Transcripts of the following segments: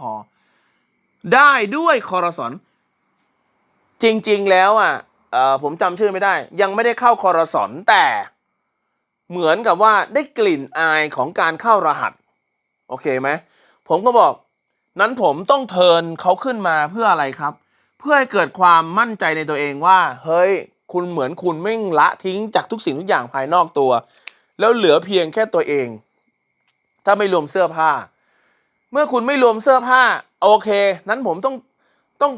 คอได้ด้วยคอรสอนจริง ๆ แล้วอะอ่อผมจำชื่อไม่ได้ ยังไม่ได้เข้าคอรสอนแต่เหมือนกับว่าได้กลิ่นอายของการเข้ารหัส โอเคไหมผมก็บอก นั้นผมต้องเทินเขาขึ้นมาเพื่ออะไรครับ เพื่อให้เกิดความมั่นใจในตัวเองว่า เฮ้ย คุณเหมือนคุณไม่ละทิ้งจากทุกสิ่งทุกอย่างภายนอกตัว แล้วเหลือเพียงแค่ตัวเอง ถ้าไม่รวมเสื้อผ้า เมื่อคุณไม่รวมเสื้อผ้า โอเค นั้นผมต้องต้อง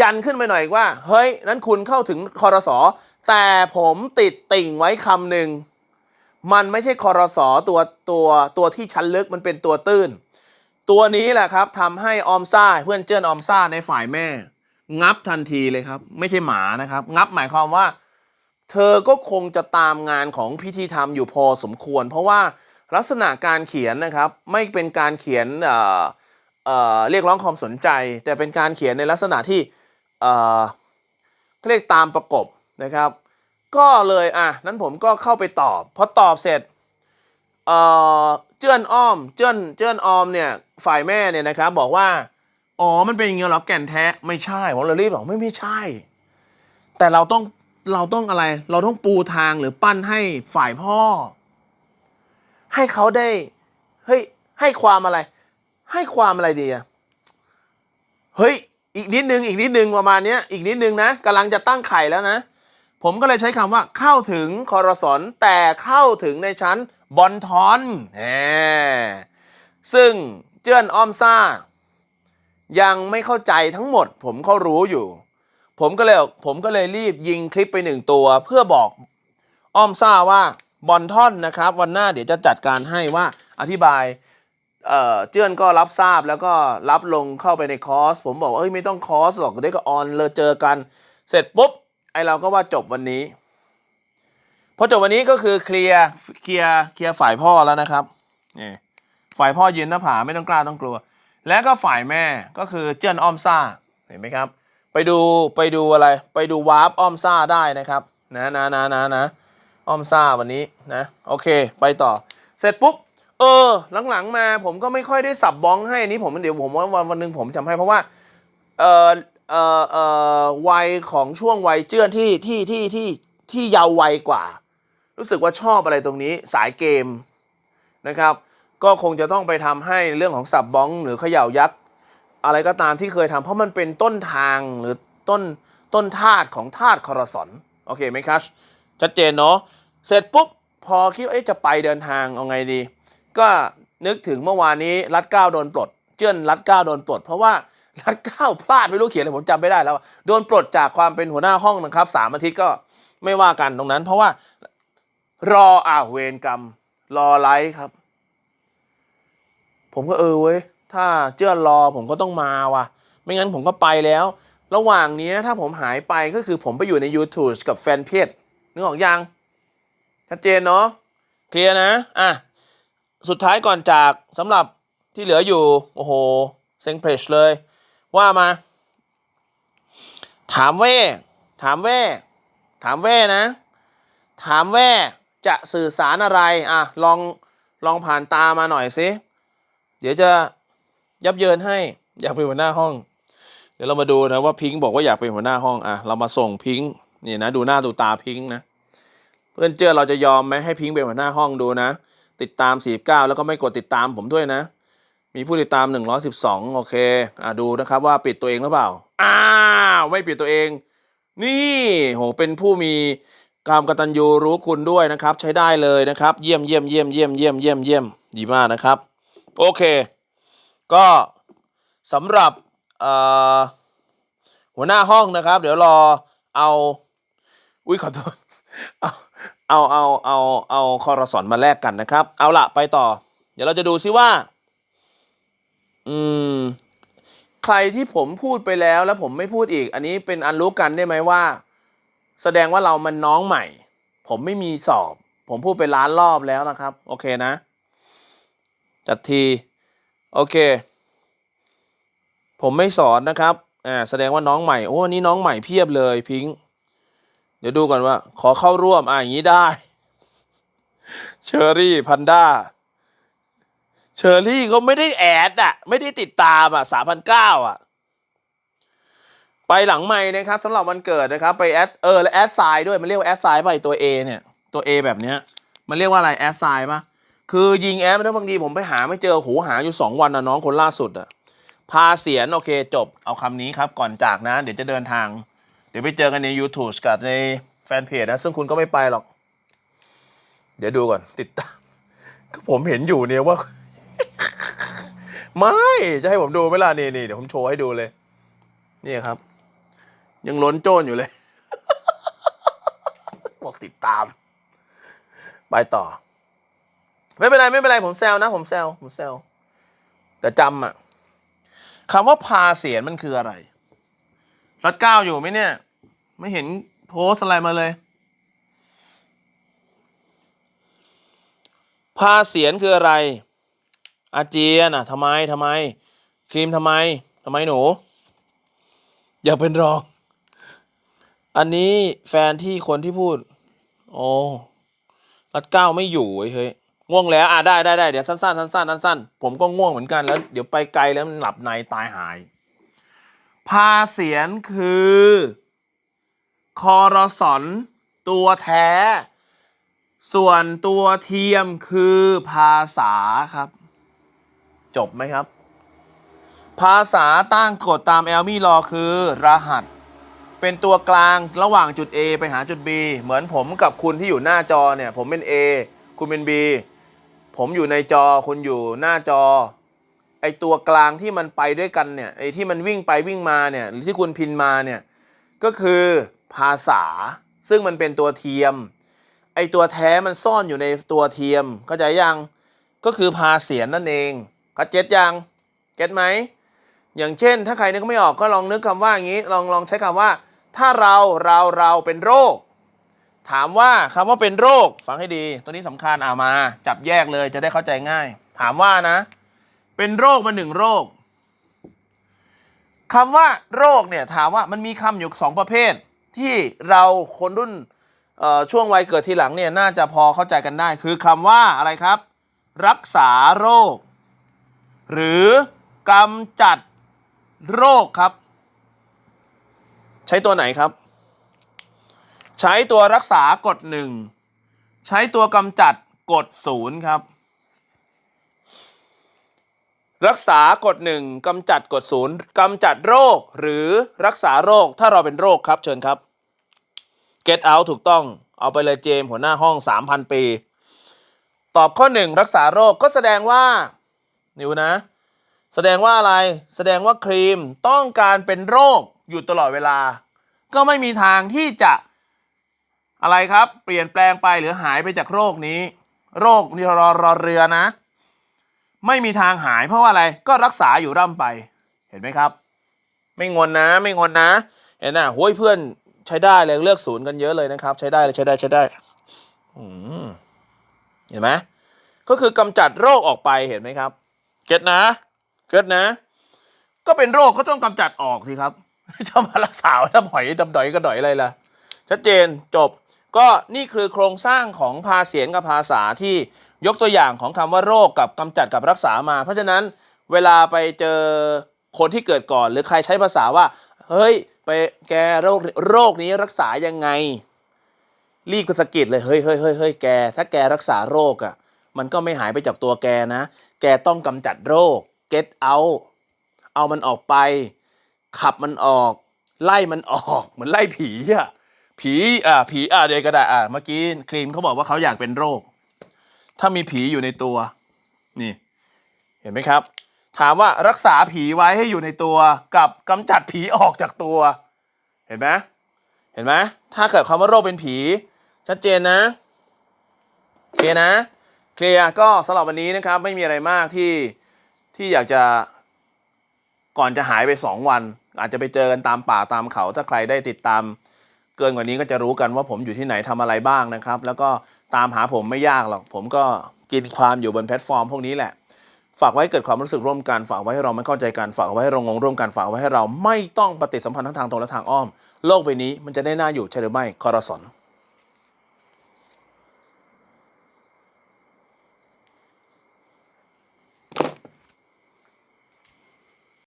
ยันขึ้นไปหน่อยว่า เฮ้ย นั้นคุณเข้าถึงคอรสอแต่ผมติดติ่งไว้คำหนึ่งมันไม่ใช่คอรสอตัวตัวตัวที่ชั้นลึกมันเป็นตัวตื้น ตัวนี้แหละครับทำให้ออมซ่าเพื่อนเจิ้นออมซ่าในฝ่ายแม่ งับทันทีเลยครับ ไม่ใช่หมานะครับ งับหมายความว่า เธอก็คงจะตามงานของพิธีธรรมอยู่พอสมควร เพราะว่า ลักษณะการเขียนนะครับไม่เป็นการเขียนเอ่อเอ่อเรียกร้องความสนใจ แต่เป็นการเขียนในลักษณะที่เอ่อเขาเรียกตามประกบนะครับ ก็เลยอะนั้นผมก็เข้าไปตอบพอตอบเสร็จเอ่อเจื้อนอ้อมเจื้อนเจื้อนออมเนี่ยฝ่ายแม่เนี่ยนะครับบอกว่าอ๋อมันเป็นอย่างเงี้ยหรอแก่นแท้ไม่ใช่ผมเลยรีบบอกไม่ไม่ใช่ แต่เราต้องเราต้องอะไร เราต้องปูทางหรือปั้นให้ฝ่ายพ่อ ให้เขาได้เฮ้ยให้ความอะไร ให้ความอะไรดีอะเฮ้ยอีกนิดนึงอีกนิดนึงประมาณเนี้ยอีกนิดนึงนะกำลังจะตั้งไข่แล้วนะ ผมก็เลยใช้คำว่าเข้าถึงคอรสอนแต่เข้าถึงในชั้นบอลทอนแซึ่งเจิ้นอ้อมซ่า ยังไม่เข้าใจทั้งหมด ผมก็รู้อยู่ ผมก็เลยผมก็เลยรีบยิงคลิปไปหนึ่งตัว เพื่อบอกอ้อมซ่าว่า บอลท่อนนะครับ วันหน้าเดี๋ยวจะจัดการให้ว่าอธิบายเออเจื้อนก็รับทราบแล้วก็รับลงเข้าไปในคอร์ส ผมบอกเอ้ยไม่ต้องคอร์สหรอกเดี๋ยวก็ออนเลยเจอกัน เสร็จปุ๊บ ไอเราก็ว่าจบวันนี้พอจบวันนี้ก็คือเคลียร์เคลียร์เคลียร์ฝ่ายพ่อแล้วนะครับนี่ฝ่ายพ่อยืนหน้าผาไม่ต้องกล้าต้องกลัว และก็ฝ่ายแม่ก็คือเจิ้นอ้อมซ่าเห็นไหมครับ ไปดูไปดูอะไร ไปดูวาร์ปอ้อมซ่าได้นะครับ นะนะนะนะนะ อ้อมซ่าวันนี้นะโอเค ไปต่อ เสร็จปุ๊บ เออ หลังๆมาผมก็ไม่ค่อยได้สับบ้องให้นี่ผมเดี๋ยวผมว่าวันวันหนึ่งผมจำให้เพราะว่าเออเออเออวัยของช่วงวัยเจื้อนที่ที่ที่ที่ที่เยาว์วัยกว่า รู้สึกว่าชอบอะไรตรงนี้สายเกมนะครับ ก็คงจะต้องไปทำให้เรื่องของสับบ้อง หรือเขย่ายักษ์อะไรก็ตามที่เคยทำเพราะมันเป็นต้นทางหรือต้นต้นธาตุของธาตุคอรสอนโอเคไหมครับ ชัดเจนเนาะเสร็จปุ๊บพอคิดว่าจะไปเดินทางเอาไงดี ก็นึกถึงเมื่อวานนี้รัดเก้าโดนปลด เจิ้นรัดเก้าโดนปลด เพราะว่ารัดเก้าพลาดไม่รู้เขียนอะไรผมจำไม่ได้แล้ว โดนปลดจากความเป็นหัวหน้าห้องนะครับสามอาทิตย์ก็ไม่ว่ากันตรงนั้น เพราะว่ารออ่าวเวรกรรม รอไลฟ์ครับ ผมก็เออเว้ยถ้าเจิ้นรอผมก็ต้องมาว่ะ ไม่งั้นผมก็ไปแล้ว ระหว่างนี้ถ้าผมหายไปก็คือผมไปอยู่ใน YouTube กับแฟนเพจ นึกออกยังชัดเจนเนาะเคลียร์นะอะสุดท้ายก่อนจากสำหรับที่เหลืออยู่ โอ้โหเซ็งเพลชเลย ว่ามา ถามแว่ ถามแว่ ถามแว่นะ ถามแว่จะสื่อสารอะไร อะ ลองลองผ่านตามาหน่อยสิ เดี๋ยวจะยับเยินให้ อยากเป็นหัวหน้าห้อง เดี๋ยวเรามาดูนะว่าพิงค์บอกว่าอยากเป็นหัวหน้าห้อง อะ เรามาส่งพิงค์ นี่นะดูหน้าดูตาพิงค์นะ เพื่อนเจอเราจะยอมไหมให้พิงค์เป็นหัวหน้าห้องดูนะ ติดตาม 49 แล้วก็ไม่กดติดตามผมด้วยนะ มีผู้ติดตาม 112 โอเคอะดูนะครับว่าปิดตัวเองหรือเปล่า อ้าวไม่ปิดตัวเอง นี่โหเป็นผู้มีกามกตัญญูรู้คุณด้วยนะครับ ใช้ได้เลยนะครับ เยี่ยมเยี่ยมเยี่ยมเยี่ยมเยี่ยมเยี่ยมเยี่ยมดีมากนะครับ โอเค ก็สำหรับหัวหน้าห้องนะครับ เดี๋ยวรอเอา อุ้ยขอโทษ เอาเอาเอาเอาเอาคอรสอนมาแลกกันนะครับ เอาละไปต่อ เดี๋ยวเราจะดูซิว่า อืม ใครที่ผมพูดไปแล้วแล้วผมไม่พูดอีก อันนี้เป็นอันรู้กันได้ไหมว่า แสดงว่าเรามันน้องใหม่ ผมไม่มีสอบ ผมพูดไปล้านรอบแล้วนะครับ โอเคนะ จัดที โอเค ผมไม่สอนนะครับ อ่า แสดงว่าน้องใหม่ โอ้อันนี้น้องใหม่เพียบเลยพิงค์ ดี๋ยวดูก่อนว่า ขอเข้าร่วมอะอย่างนี้ได้ เชอรี่พันด้า เชอรี่ก็ไม่ได้แอดอะ ไม่ได้ติดตามอะสามพันเก้าอะ ไปหลังไม่นะครับสำหรับวันเกิดนะครับ ไปแอดเออแล้วแอดไซน์ด้วยมันเรียกว่าแอดไซน์ไอ้ตัว A เนี่ย ตัว A แบบเนี้ย มันเรียกว่าอะไรแอดไซน์ปะคือยิงแอดแล้วบางทีผมไปหาไม่เจอหูหาอยู่สองวันนะน้องคนล่าสุดอะพาเสียนโอเคจบเอาคำนี้ครับ ก่อนจากนะ เดี๋ยวจะเดินทาง ดี๋ยวไปเจอกันใน YouTube กับในแฟนเพจนะ ซึ่งคุณก็ไม่ไปหรอก เดี๋ยวดูก่อน ติดตามก็ผมเห็นอยู่เนี่ยว่า ไม่ จะให้ผมดูไหมล่ะนี่นี่เดี๋ยวผมโชว์ให้ดูเลย นี่ครับ ยังล้นโจนอยู่เลย บอกติดตาม ไปต่อ ไม่เป็นไร ไม่เป็นไร ผมแซวนะ ผมแซวผมแซวแต่จำอะคำว่าพาเสียนมันคืออะไรรัดเก้าอยู่ไหมเนี่ย ไม่เห็นโพสอะไรมาเลย พาเสียนคืออะไร อาเจียนอะทำไมทำไม ครีมทำไมทำไมหนู อย่าเป็นรอง อันนี้แฟนที่คนที่พูด โอ้รัดเก้าไม่อยู่เว้ยเฮ้ยง่วงแล้วอะได้ได้ได้เดี๋ยวสั้นๆสั้นๆสั้นๆผมก็ง่วงเหมือนกันแล้วเดี๋ยวไปไกลแล้วมันหลับในตายหาย พาเสียนคือ คอรสอนตัวแท้ ส่วนตัวเทียมคือภาษาครับ จบไหมครับ ภาษาตั้งกฎตามแอลมี่รอคือรหัส เป็นตัวกลางระหว่างจุด A ไปหาจุด B เหมือนผมกับคุณที่อยู่หน้าจอเนี่ย ผมเป็น A คุณเป็น B ผมอยู่ในจอคุณอยู่หน้าจอไอตัวกลางที่มันไปด้วยกันเนี่ยไอที่มันวิ่งไปวิ่งมาเนี่ยหรือที่คุณพินมาเนี่ยก็คือ ภาษา ซึ่งมันเป็นตัวเทียม ไอตัวแท้มันซ่อนอยู่ในตัวเทียมเข้าใจยังก็คือพาเสียนนั่นเองเข้าเจ็ดยังเก็ตไหมอย่างเช่น ถ้าใครนึกไม่ออกก็ลองนึกคำว่าอย่างนี้ ลองลองใช้คำว่า ถ้าเราเราเราเป็นโรค ถามว่าคำว่าเป็นโรคฟังให้ดี ตัวนี้สำคัญอ่ามา จับแยกเลยจะได้เข้าใจง่าย ถามว่านะ เป็นโรคมาหนึ่งโรคคำว่าโรคเนี่ยถามว่ามันมีคำอยู่สองประเภท ที่เราคนรุ่นช่วงวัยเกิดทีหลังเนี่ยน่าจะพอเข้าใจกันได้ คือคำว่าอะไรครับ รักษาโรค หรือกำจัดโรคครับ ใช้ตัวไหนครับ ใช้ตัวรักษากดหนึ่งใช้ตัวกำจัดกดศูนย์ครับ รักษากดหนึ่งกำจัดกดศูนย์กำจัดโรค หรือรักษาโรคถ้าเราเป็นโรคครับเชิญครับ get out ถูกต้องเอาไปเลยเจมหัวหน้าห้อง 3,000 ปี ตอบข้อ 1 รักษาโรคก็แสดงว่า นิวนะ แสดงว่าอะไร แสดงว่าครีมต้องการเป็นโรคอยู่ตลอดเวลา ก็ไม่มีทางที่จะอะไรครับ เปลี่ยนแปลงไปหรือหายไปจากโรคนี้ โรคนี่รอรอเรือนะ ไม่มีทางหายเพราะว่าอะไรก็รักษาอยู่ร่ำไป เห็นไหมครับ ไม่งอนนะ ไม่งอนนะ เห็นน่ะโห้ยเพื่อน ใช้ได้เลยเลือกศูนย์กันเยอะเลยนะครับ ใช้ได้เลยใช้ได้ใช้ได้เห็นไหมก็คือกำจัดโรคออกไปเห็นไหมครับ เก็ตนะเกิดนะ ก็เป็นโรคก็ต้องกำจัดออกสิครับจะมารักษาถ้าหอยดำดอยก็ดอยอะไรล่ะชัดเจนจบก็นี่คือโครงสร้างของภาเสียงกับภาษาที่ยกตัวอย่างของคำว่าโรคกับกำจัดกับรักษามา เพราะฉะนั้นเวลาไปเจอคนที่เกิดก่อน หรือใครใช้ภาษาว่า เฮ้ย ไปแกโรคโรคนี้รักษายังไง รีบก็สะกิดเลยเฮ้ยเฮ้ยเฮ้ยเฮ้ยแก ถ้าแกรักษาโรคอะ่ะ มันก็ไม่หายไปจากตัวแกนะ แกต้องกำจัดโรค get out เอามันออกไป ขับมันออก ไล่มันออกเหมือนไล่ผีอะผีอ่าผีอ่าเดี๋ยวก็ได้อ่าเมื่อกี้ครีมเขาบอกว่าเขาอยากเป็นโรค ถ้ามีผีอยู่ในตัว นี่ เห็นไหมครับ ถามว่ารักษาผีไว้ให้อยู่ในตัว กับกำจัดผีออกจากตัว เห็นไหมเห็นไหมถ้าเกิดคำว่าโรคเป็นผี ชัดเจนนะเคลียร์นะเคลียร์ก็สำหรับวันนี้นะครับ ไม่มีอะไรมากที่ที่อยากจะก่อนจะหายไป 2 วัน อาจจะไปเจอกันตามป่าตามเขา ถ้าใครได้ติดตาม เกินกว่านี้ก็จะรู้กันว่าผมอยู่ที่ไหนทำอะไรบ้างนะครับ แล้วก็ตามหาผมไม่ยากหรอก ผมก็กินความอยู่บนแพลตฟอร์มพวกนี้แหละ ฝากไว้เกิดความรู้สึกร่วมกัน ฝากไว้ให้เราไม่เข้าใจกันฝากไว้ให้เรางงร่วมกันฝากไว้ให้เราไม่ต้องปฏิสัมพันธ์ทั้งทางตรงและทางอ้อม โลกใบนี้มันจะได้น่าอยู่ใช่หรือไม่คอรสอน